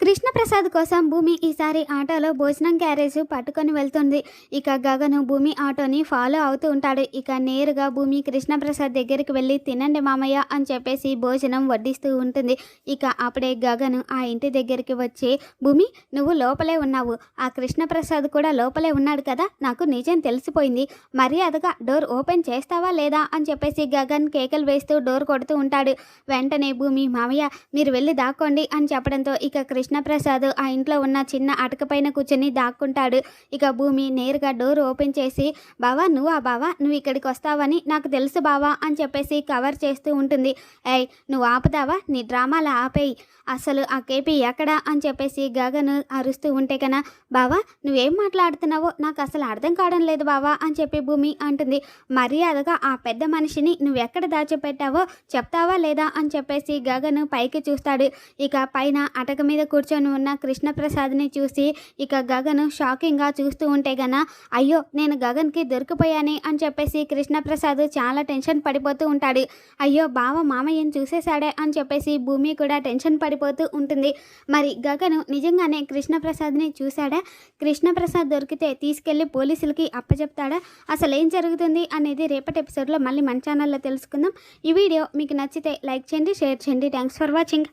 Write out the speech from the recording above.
కృష్ణప్రసాద్ కోసం భూమి ఈసారి ఆటోలో భోజనం క్యారేజ్ పట్టుకొని వెళ్తుంది. ఇక గగను భూమి ఆటోని ఫాలో అవుతూ ఉంటాడు. ఇక నేరుగా భూమి కృష్ణప్రసాద్ దగ్గరికి వెళ్ళి తినండి మామయ్య అని చెప్పేసి భోజనం వడ్డిస్తూ ఉంటుంది. ఇక అప్పుడే గగను ఆ ఇంటి దగ్గరికి వచ్చి భూమి నువ్వు లోపలే ఉన్నావు. ఆ కృష్ణప్రసాద్ కూడా లోపలే ఉన్నాడు కదా? నాకు నిజం తెలిసిపోయింది. మర్యాదగా డోర్ ఓపెన్ చేస్తావా లేదా అని చెప్పేసి గగన్ కేకలు వేస్తూ డోర్ కొడుతూ ఉంటాడు. వెంటనే భూమి మామయ్య మీరు వెళ్ళి దాక్కోండి అని చెప్పడంతో ఇక కృష్ణ కృష్ణప్రసాద్ ఆ ఇంట్లో ఉన్న చిన్న అటక పైన కూర్చొని దాక్కుంటాడు. ఇక భూమి నేరుగా డోర్ ఓపెన్ చేసి బావా నువ్వా బావా? నువ్వు ఇక్కడికి వస్తావని నాకు తెలుసు బావా అని చెప్పేసి కవర్ చేస్తూ ఉంటుంది. ఏయ్ నువ్వు ఆపుతావా? నీ డ్రామాలు ఆపేయి. అసలు ఆ కేపీ ఎక్కడా? అని చెప్పేసి గగను అరుస్తూ ఉంటే కన్నా బావా నువ్వేం మాట్లాడుతున్నావో నాకు అసలు అర్థం కావడం లేదు బావా అని చెప్పి భూమి అంటుంది. మర్యాదగా ఆ పెద్ద మనిషిని నువ్వెక్కడ దాచిపెట్టావో చెప్తావా లేదా? అని చెప్పేసి గగను పైకి చూస్తాడు. ఇక పైన అటక మీద కూర్చొని ఉన్న కృష్ణప్రసాద్ని చూసి ఇక గగను షాకింగ్గా చూస్తూ ఉంటే గన అయ్యో నేను గగన్కి దొరికిపోయాని అని చెప్పేసి కృష్ణప్రసాద్ చాలా టెన్షన్ పడిపోతూ ఉంటాడు. అయ్యో బావ మామయ్యని చూసేశాడే అని చెప్పేసి భూమి కూడా టెన్షన్ పడిపోతూ ఉంటుంది. మరి గగను నిజంగానే కృష్ణప్రసాద్ని చూశాడా? కృష్ణప్రసాద్ దొరికితే తీసుకెళ్ళి పోలీసులకి అప్పచెప్తాడా అసలు ఏం జరుగుతుంది అనేది రేపటి ఎపిసోడ్లో మళ్ళీ మన ఛానల్లో తెలుసుకుందాం. ఈ వీడియో మీకు నచ్చితే లైక్ చేయండి షేర్ చేయండి. Thanks for watching.